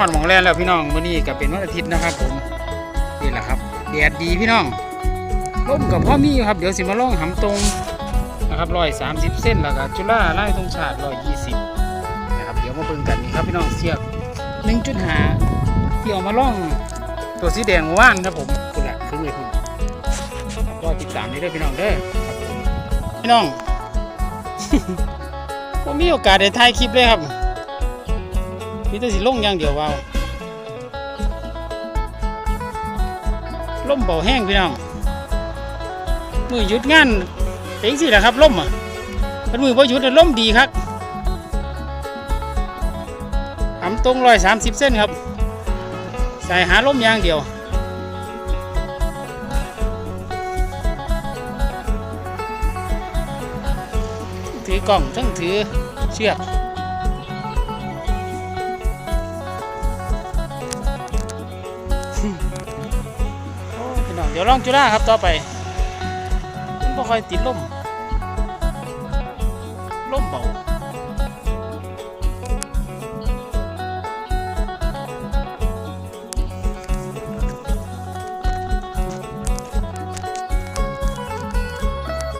อดหมองแลนแล้วพี่น้องวันนี้ก็เป็นวันอาทิตย์นะครับผมนี่แหละครับแดดดีพี่น้องร่มกับพ่อมี่ครับเดี๋ยวสิมาล่องหำตรงนะครับร้อยสามสิบเส้นแล้วก็จุฬาไล่ตรงชาติร้อยยี่สิบนะครับเดี๋ยวมาเบิ่งกันนี่ครับพี่น้องเสียบหนึ่งจุดหาที่เอามาล่องตัวสีแดงว่านครับผมคุณละคือเลยคุณรอติดตามนี้ด้วยพี่น้องเด้อพี่น้องผมมีโอกาสได้ถ่ายคลิปเลยครับ มีแต่สิลงอย่างเดียวว่าวล่มเบาแห้งพี่น้องมือหยุดงานเป็นสิแหละครับล่มอะเป็นมือพอหยุดน่ล่มดีครับทำตรงร้อยสามสิบเส้นครับ ใส่หาล่มอย่างเดียวถือกล่องทั้งถือเชือก เดี๋ยวลองจุฬาครับต่อไปมันบ่ค่อยติดลม